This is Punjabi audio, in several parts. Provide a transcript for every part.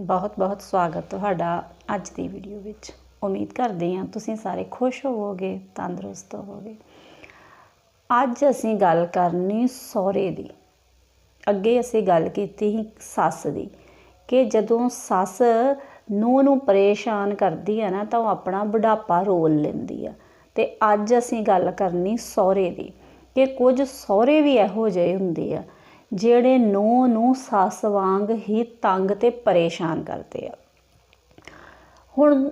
ਬਹੁਤ-ਬਹੁਤ ਸਵਾਗਤ ਤੁਹਾਡਾ ਅੱਜ ਦੀ ਵੀਡੀਓ ਵਿੱਚ। ਉਮੀਦ ਕਰਦੇ ਹਾਂ ਤੁਸੀਂ ਸਾਰੇ ਖੁਸ਼ ਹੋਵੋਗੇ, ਤੰਦਰੁਸਤ ਹੋਵੋਗੇ। ਅੱਜ ਅਸੀਂ ਗੱਲ ਕਰਨੀ ਸਹੁਰੇ ਦੀ। ਅੱਗੇ ਅਸੀਂ ਗੱਲ ਕੀਤੀ ਸੀ ਸੱਸ ਦੀ ਕਿ ਜਦੋਂ ਸੱਸ ਨੂੰਹ ਨੂੰ ਪਰੇਸ਼ਾਨ ਕਰਦੀ ਹੈ ਨਾ ਤਾਂ ਉਹ ਆਪਣਾ ਬੁਢਾਪਾ ਰੋਲ ਲੈਂਦੀ ਆ। ਤੇ ਅੱਜ ਅਸੀਂ ਗੱਲ ਕਰਨੀ ਸਹੁਰੇ ਦੀ ਕਿ ਕੁਝ ਸਹੁਰੇ ਵੀ ਇਹੋ ਜਿਹੇ ਹੁੰਦੇ ਆ ਜਿਹੜੇ ਨੂੰਹ ਨੂੰ ਸੱਸ ਵਾਂਗ ਹੀ ਤੰਗ ਤੇ ਪਰੇਸ਼ਾਨ ਕਰਦੇ ਆ। ਹੁਣ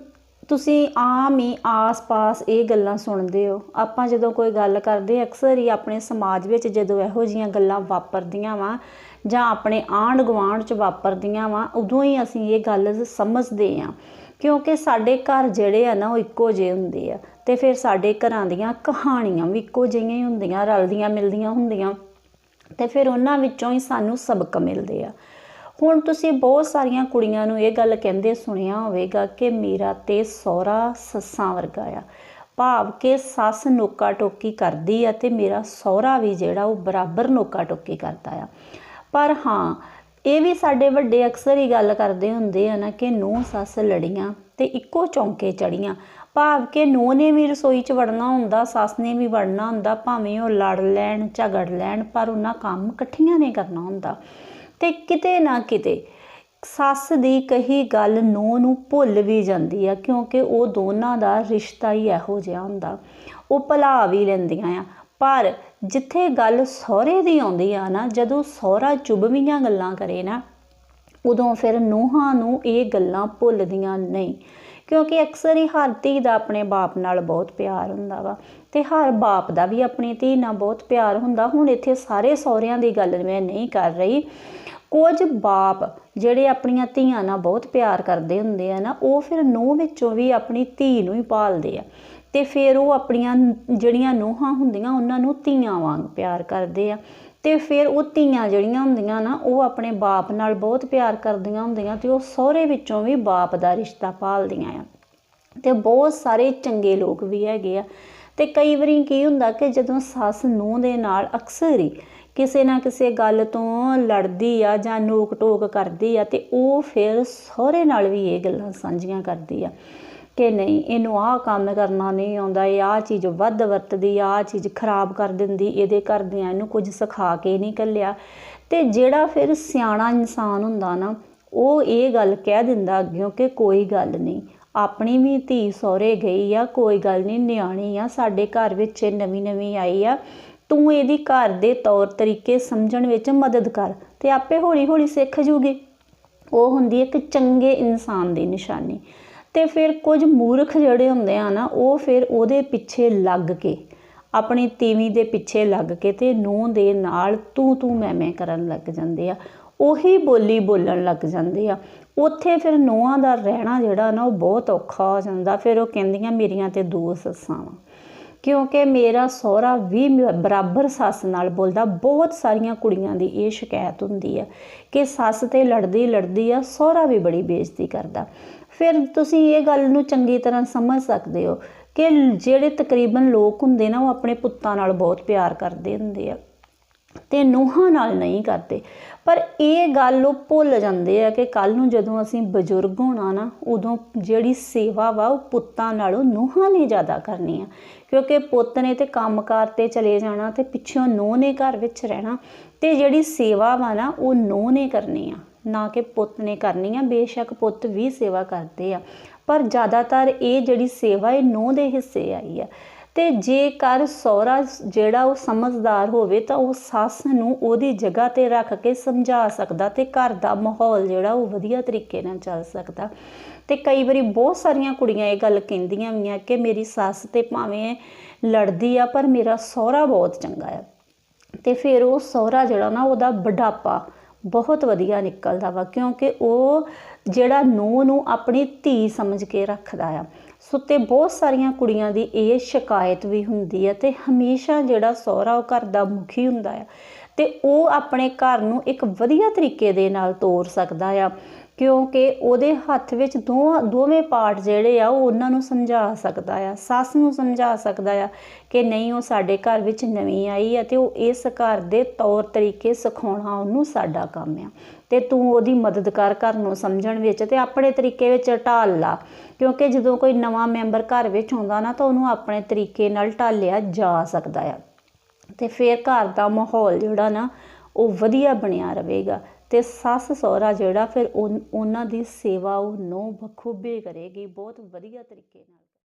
ਤੁਸੀਂ ਆਮ ਹੀ ਆਸ-ਪਾਸ ਇਹ ਗੱਲਾਂ ਸੁਣਦੇ ਹੋ। ਆਪਾਂ ਜਦੋਂ ਕੋਈ ਗੱਲ ਕਰਦੇ ਅਕਸਰ ਹੀ ਆਪਣੇ ਸਮਾਜ ਵਿੱਚ ਜਦੋਂ ਇਹੋ ਜੀਆਂ ਗੱਲਾਂ ਵਾਪਰਦੀਆਂ ਵਾ ਜਾਂ ਆਪਣੇ ਆਂਢ ਗੁਆਂਢ 'ਚ ਵਾਪਰਦੀਆਂ ਵਾ, ਉਦੋਂ ਹੀ ਅਸੀਂ ਇਹ ਗੱਲ ਸਮਝਦੇ ਆ ਕਿਉਂਕਿ ਸਾਡੇ ਘਰ ਜਿਹੜੇ ਆ ਨਾ, ਉਹ ਇੱਕੋ ਜਿਹੇ ਹੁੰਦੇ ਆ ਤੇ ਫਿਰ ਸਾਡੇ ਘਰਾਂ ਦੀਆਂ ਕਹਾਣੀਆਂ ਵੀ ਇੱਕੋ ਜਿਹੀਆਂ ਹੀ ਹੁੰਦੀਆਂ ਰਲਦੀਆਂ ਮਿਲਦੀਆਂ ਹੁੰਦੀਆਂ। ਤੇ ਫਿਰ ਉਹਨਾਂ ਵਿੱਚੋਂ ਹੀ ਸਾਨੂੰ ਸਬਕ ਮਿਲਦੇ ਆ। ਹੁਣ ਤੁਸੀਂ ਬਹੁਤ ਸਾਰੀਆਂ ਕੁੜੀਆਂ ਨੂੰ ਇਹ ਗੱਲ ਕਹਿੰਦੇ ਸੁਣਿਆ ਹੋਵੇਗਾ ਕਿ ਮੇਰਾ ਤੇ ਸਹੁਰਾ ਸੱਸਾਂ ਵਰਗਾ ਆ। ਭਾਵ ਕਿ ਸੱਸ ਨੋਕਾ ਟੋਕੀ ਕਰਦੀ ਆ ਤੇ ਮੇਰਾ ਸਹੁਰਾ ਵੀ ਜਿਹੜਾ ਉਹ ਬਰਾਬਰ ਨੋਕਾ ਟੋਕੀ ਕਰਦਾ ਆ। ਪਰ ਹਾਂ, ਇਹ ਵੀ ਸਾਡੇ ਵੱਡੇ ਅਕਸਰ ਹੀ ਗੱਲ ਕਰਦੇ ਹੁੰਦੇ ਆ ਨਾ ਕਿ ਨੂੰਹ ਸੱਸ ਲੜੀਆਂ ਤੇ ਇੱਕੋ ਚੌਂਕੇ ਚੜੀਆਂ। ਭਾਵ ਕਿ ਨੂੰਹ ਨੇ ਵੀ ਰਸੋਈ 'ਚ ਵੜਨਾ ਹੁੰਦਾ, ਸੱਸ ਨੇ ਵੀ ਵੜਨਾ ਹੁੰਦਾ, ਭਾਵੇਂ ਉਹ ਲੜ ਲੈਣ, ਝਗੜ ਲੈਣ, ਪਰ ਉਹਨਾਂ ਕੰਮ ਇਕੱਠੀਆਂ ਨੇ ਕਰਨਾ ਹੁੰਦਾ। ਤੇ ਕਿਤੇ ਨਾ ਕਿਤੇ ਸੱਸ ਦੀ ਕਹੀ ਗੱਲ ਨੂੰਹ ਨੂੰ ਭੁੱਲ ਵੀ ਜਾਂਦੀ ਆ, ਕਿਉਂਕਿ ਉਹ ਦੋਨਾਂ ਦਾ ਰਿਸ਼ਤਾ ਹੀ ਇਹੋ ਜਿਹਾ ਹੁੰਦਾ। ਉਹ ਭੁਲਾ ਵੀ ਲੈਂਦੀਆਂ ਆ। ਪਰ ਜਿੱਥੇ ਗੱਲ ਸਹੁਰੇ ਦੀ ਆਉਂਦੀ ਆ ਨਾ, ਜਦੋਂ ਸਹੁਰਾ ਚੁਭਵੀਆਂ ਗੱਲਾਂ ਕਰੇ ਨਾ, ਉਦੋਂ ਫਿਰ ਨੂੰਹਾਂ ਨੂੰ ਇਹ ਗੱਲਾਂ ਭੁੱਲਦੀਆਂ ਨਹੀਂ। ਕਿਉਂਕਿ ਅਕਸਰ ਹੀ ਹਰ ਧੀ ਦਾ ਆਪਣੇ ਬਾਪ ਨਾਲ ਬਹੁਤ ਪਿਆਰ ਹੁੰਦਾ ਵਾ ਤੇ ਹਰ ਬਾਪ ਦਾ ਵੀ ਆਪਣੀ ਧੀ ਨਾਲ ਬਹੁਤ ਪਿਆਰ ਹੁੰਦਾ। ਹੁਣ ਇੱਥੇ ਸਾਰੇ ਸਹੁਰਿਆਂ ਦੀ ਗੱਲ ਮੈਂ ਨਹੀਂ ਕਰ ਰਹੀ। ਕੁਝ ਬਾਪ ਜਿਹੜੇ ਆਪਣੀਆਂ ਧੀਆਂ ਨਾਲ ਬਹੁਤ ਪਿਆਰ ਕਰਦੇ ਹੁੰਦੇ ਆ ਨਾ, ਉਹ ਫਿਰ ਨੂੰਹ ਵਿੱਚੋਂ ਵੀ ਆਪਣੀ ਧੀ ਨੂੰ ਹੀ ਪਾਲਦੇ ਆ ਤੇ ਫਿਰ ਉਹ ਆਪਣੀਆਂ ਜਿਹੜੀਆਂ ਨੂੰਹਾਂ ਹੁੰਦੀਆਂ, ਉਹਨਾਂ ਨੂੰ ਧੀਆਂ ਵਾਂਗ ਪਿਆਰ ਕਰਦੇ ਆ। ਤੇ ਫਿਰ ਉਹ ਧੀਆਂ ਜਿਹੜੀਆਂ ਹੁੰਦੀਆਂ ਨਾ, ਉਹ ਆਪਣੇ ਬਾਪ ਨਾਲ ਬਹੁਤ ਪਿਆਰ ਕਰਦੀਆਂ ਹੁੰਦੀਆਂ ਤੇ ਉਹ ਸਹੁਰੇ ਵਿੱਚੋਂ ਵੀ ਬਾਪ ਦਾ ਰਿਸ਼ਤਾ ਪਾਲਦੀਆਂ ਆ। ਤੇ ਬਹੁਤ ਸਾਰੇ ਚੰਗੇ ਲੋਕ ਵੀ ਹੈਗੇ ਆ। ਤੇ ਕਈ ਵਾਰੀ ਕੀ ਹੁੰਦਾ ਕਿ ਜਦੋਂ ਸੱਸ ਨੂੰਹ ਦੇ ਨਾਲ ਅਕਸਰ ਹੀ ਕਿਸੇ ਨਾ ਕਿਸੇ ਗੱਲ ਤੋਂ ਲੜਦੀ ਆ ਜਾਂ ਨੋਕ ਟੋਕ ਕਰਦੀ ਆ ਤੇ ਉਹ ਫਿਰ ਸਹੁਰੇ ਨਾਲ ਵੀ ਇਹ ਗੱਲਾਂ ਸਾਂਝੀਆਂ ਕਰਦੀ ਆ। ਕਿ ਨਹੀਂ, ਇਹਨੂੰ ਆਹ ਕੰਮ ਕਰਨਾ ਨਹੀਂ ਆਉਂਦਾ, ਇਹ ਆਹ ਚੀਜ਼ ਵੱਧ ਵਰਤਦੀ, ਆਹ ਚੀਜ਼ ਖਰਾਬ ਕਰ ਦਿੰਦੀ, ਇਹਦੇ ਘਰਦਿਆਂ ਇਹਨੂੰ ਕੁਝ ਸਿਖਾ ਕੇ ਨਹੀਂ ਕੱਲਿਆ। ਤੇ ਜਿਹੜਾ ਫਿਰ ਸਿਆਣਾ ਇਨਸਾਨ ਹੁੰਦਾ ਨਾ, ਉਹ ਇਹ ਗੱਲ ਕਹਿ ਦਿੰਦਾ ਅੱਗਿਓਂ ਕਿ ਕੋਈ ਗੱਲ ਨਹੀਂ, ਆਪਣੀ ਵੀ ਧੀ ਸਹੁਰੇ ਗਈ ਆ, ਕੋਈ ਗੱਲ ਨਹੀਂ, ਨਿਆਣੀ ਆ, ਸਾਡੇ ਘਰ ਵਿੱਚ ਨਵੀਂ ਨਵੀਂ ਆਈ ਆ, ਤੂੰ ਇਹਦੀ ਘਰ ਦੇ ਤੌਰ ਤਰੀਕੇ ਸਮਝਣ ਵਿੱਚ ਮਦਦ ਕਰ ਤੇ ਆਪੇ ਹੌਲੀ ਹੌਲੀ ਸਿੱਖ ਜੂਗੀ। ਉਹ ਹੁੰਦੀ ਇੱਕ ਚੰਗੇ ਇਨਸਾਨ ਦੀ ਨਿਸ਼ਾਨੀ। ਤੇ ਫਿਰ ਕੁਝ ਮੂਰਖ ਜਿਹੜੇ ਹੁੰਦੇ ਆ ਨਾ, ਉਹ ਫਿਰ ਉਹਦੇ ਪਿੱਛੇ ਲੱਗ ਕੇ, ਆਪਣੀ ਤੀਵੀਂ ਦੇ ਪਿੱਛੇ ਲੱਗ ਕੇ ਤੇ ਨੂੰਹ ਦੇ ਨਾਲ ਤੂੰ ਤੂੰ ਮੈਂ ਮੈਂ ਕਰਨ ਲੱਗ ਜਾਂਦੇ ਆ। ਉਹੀ ਬੋਲੀ ਬੋਲਣ ਲੱਗ ਜਾਂਦੇ ਆ। ਉੱਥੇ ਫਿਰ ਨੂੰਹਾਂ ਦਾ ਰਹਿਣਾ ਜਿਹੜਾ ਨਾ, ਉਹ ਬਹੁਤ ਔਖਾ ਹੋ ਜਾਂਦਾ। ਫਿਰ ਉਹ ਕਹਿੰਦੀਆਂ, ਮੇਰੀਆਂ ਤੇ ਦੋ ਸੱਸਾਂ ਵਾ। ਕਿਉਂਕਿ ਮੇਰਾ ਸਹੁਰਾ ਵੀ ਬਰਾਬਰ ਸੱਸ ਨਾਲ ਬੋਲਦਾ, ਬਹੁਤ ਸਾਰੀਆਂ ਕੁੜੀਆਂ ਦੀ ਇਹ ਸ਼ਿਕਾਇਤ ਹੁੰਦੀ ਆ ਕਿ ਸੱਸ ਤੇ ਲੜਦੀ ਲੜਦੀ ਆ, ਸਹੁਰਾ ਵੀ ਬੜੀ ਬੇਇੱਜ਼ਤੀ ਕਰਦਾ। ਫਿਰ ਤੁਸੀਂ ਇਹ ਗੱਲ ਨੂੰ ਚੰਗੀ ਤਰ੍ਹਾਂ ਸਮਝ ਸਕਦੇ ਹੋ ਕਿ ਜਿਹੜੇ ਤਕਰੀਬਨ ਲੋਕ ਹੁੰਦੇ ਨਾ, ਉਹ ਆਪਣੇ ਪੁੱਤਾਂ ਨਾਲ ਬਹੁਤ ਪਿਆਰ ਕਰਦੇ ਹੁੰਦੇ ਆ। ਤੇ ਨੂੰਹਾਂ ਨਾਲ ਨਹੀਂ ਕਰਦੇ। ਪਰ ਇਹ ਗੱਲ ਉਹ ਭੁੱਲ ਜਾਂਦੇ ਆ ਕਿ ਕੱਲ ਨੂੰ ਜਦੋਂ ਅਸੀਂ ਬਜ਼ੁਰਗ ਹੋਣਾ ਨਾ, ਉਦੋਂ ਜਿਹੜੀ ਸੇਵਾ ਵਾ, ਉਹ ਪੁੱਤਾਂ ਨਾਲੋਂ ਨੂੰਹਾਂ ਨੇ ਜ਼ਿਆਦਾ ਕਰਨੀ ਆ। ਕਿਉਂਕਿ ਪੁੱਤ ਨੇ ਤੇ ਕੰਮਕਾਰ ਤੇ ਚਲੇ ਜਾਣਾ ਤੇ ਪਿੱਛੋਂ ਨੂੰਹ ਨੇ ਘਰ ਵਿੱਚ ਰਹਿਣਾ ਤੇ ਜਿਹੜੀ ਸੇਵਾ ਵਾ ਨਾ, ਉਹ ਨੂੰਹ ਨੇ ਕਰਨੀ ਆ। ਨਾ ਕਿ ਪੁੱਤ ਨੇ ਕਰਨੀ ਆ, ਬੇਸ਼ੱਕ ਪੁੱਤ ਵੀ ਸੇਵਾ ਕਰਦੇ ਆ। ਪਰ ਜ਼ਿਆਦਾਤਰ ਇਹ ਜਿਹੜੀ ਸੇਵਾ, ਇਹ ਨੂੰਹ ਦੇ ਹਿੱਸੇ ਆਈ ਆ। ਤੇ ਜੇਕਰ ਸਹੁਰਾ ਜਿਹੜਾ ਉਹ ਸਮਝਦਾਰ ਹੋਵੇ ਤਾਂ ਉਹ ਸੱਸ ਨੂੰ ਉਹਦੀ ਜਗ੍ਹਾ ਤੇ ਰੱਖ ਕੇ ਸਮਝਾ ਸਕਦਾ ਤੇ ਘਰ ਦਾ ਮਾਹੌਲ ਜਿਹੜਾ ਉਹ ਵਧੀਆ ਤਰੀਕੇ ਨਾਲ ਚੱਲ ਸਕਦਾ। ਤੇ ਕਈ ਵਾਰੀ ਬਹੁਤ ਸਾਰੀਆਂ ਕੁੜੀਆਂ ਇਹ ਗੱਲ ਕਹਿੰਦੀਆਂ ਵੀਆਂ ਕਿ ਮੇਰੀ ਸੱਸ ਤੇ ਭਾਵੇਂ ਲੜਦੀ ਆ, ਪਰ ਮੇਰਾ ਸਹੁਰਾ ਬਹੁਤ ਚੰਗਾ ਆ। ਤੇ ਫਿਰ ਉਹ ਸਹੁਰਾ ਜਿਹੜਾ ਨਾ ਉਹਦਾ ਬੁਢਾਪਾ ਬਹੁਤ ਵਧੀਆ ਨਿਕਲਦਾ ਵਾ, ਕਿਉਂਕਿ ਉਹ ਜਿਹੜਾ ਨੂੰਹ ਨੂੰ ਆਪਣੀ ਧੀ ਸਮਝ ਕੇ ਰੱਖਦਾ ਆ। ਸੋ ਤੇ ਬਹੁਤ ਸਾਰੀਆਂ ਕੁੜੀਆਂ ਦੀ ਇਹ ਸ਼ਿਕਾਇਤ ਵੀ ਹੁੰਦੀ ਹੈ ਤੇ ਹਮੇਸ਼ਾ ਜਿਹੜਾ ਸਹੁਰਾ ਉਹ ਘਰ ਦਾ ਮੁਖੀ ਹੁੰਦਾ ਆ ਤੇ ਉਹ ਆਪਣੇ ਘਰ ਨੂੰ ਇੱਕ ਵਧੀਆ ਤਰੀਕੇ ਦੇ ਨਾਲ ਤੋਰ ਸਕਦਾ ਆ, ਕਿਉਂਕਿ ਉਹਦੇ ਹੱਥ ਵਿੱਚ ਦੋ ਦੋਵੇਂ ਪਾਰਟ ਜਿਹੜੇ ਆ ਉਹ ਉਹਨਾਂ ਨੂੰ ਸਮਝਾ ਸਕਦਾ ਆ, ਸੱਸ ਨੂੰ ਸਮਝਾ ਸਕਦਾ ਆ ਕਿ ਨਹੀਂ ਉਹ ਸਾਡੇ ਘਰ ਵਿੱਚ ਨਵੀਂ ਆਈ ਆ ਤੇ ਉਹ ਇਸ ਘਰ ਦੇ ਤੌਰ ਤਰੀਕੇ ਸਿਖਾਉਣਾ ਉਹਨੂੰ ਸਾਡਾ ਕੰਮ ਆ। ਤੇ ਤੂੰ ਉਹਦੀ ਮਦਦ ਕਰ ਘਰ ਨੂੰ ਸਮਝਣ ਵਿੱਚ ਤੇ ਆਪਣੇ ਤਰੀਕੇ ਵਿੱਚ ਢਾਲ ਲਾ। ਕਿਉਂਕਿ ਜਦੋਂ ਕੋਈ ਨਵਾਂ ਮੈਂਬਰ ਘਰ ਵਿੱਚ ਆਉਂਦਾ ਨਾ ਤਾਂ ਉਹਨੂੰ ਆਪਣੇ ਤਰੀਕੇ ਨਾਲ ਢਾਲਿਆ ਜਾ ਸਕਦਾ ਆ। ਤੇ ਫਿਰ ਘਰ ਦਾ ਮਾਹੌਲ ਜਿਹੜਾ ਨਾ, ਉਹ ਵਧੀਆ ਬਣਿਆ ਰਹੇਗਾ। ਤੇ ਸੱਸ ਸਹੁਰਾ ਜਿਹੜਾ, ਫਿਰ ਉਨ- ਉਹਨਾਂ ਦੀ ਸੇਵਾ ਉਹ ਨੋ ਬਖੂਬੀ ਕਰੇਗੀ। ਬਹੁਤ ਵਧੀਆ ਤਰੀਕੇ ਨਾਲ।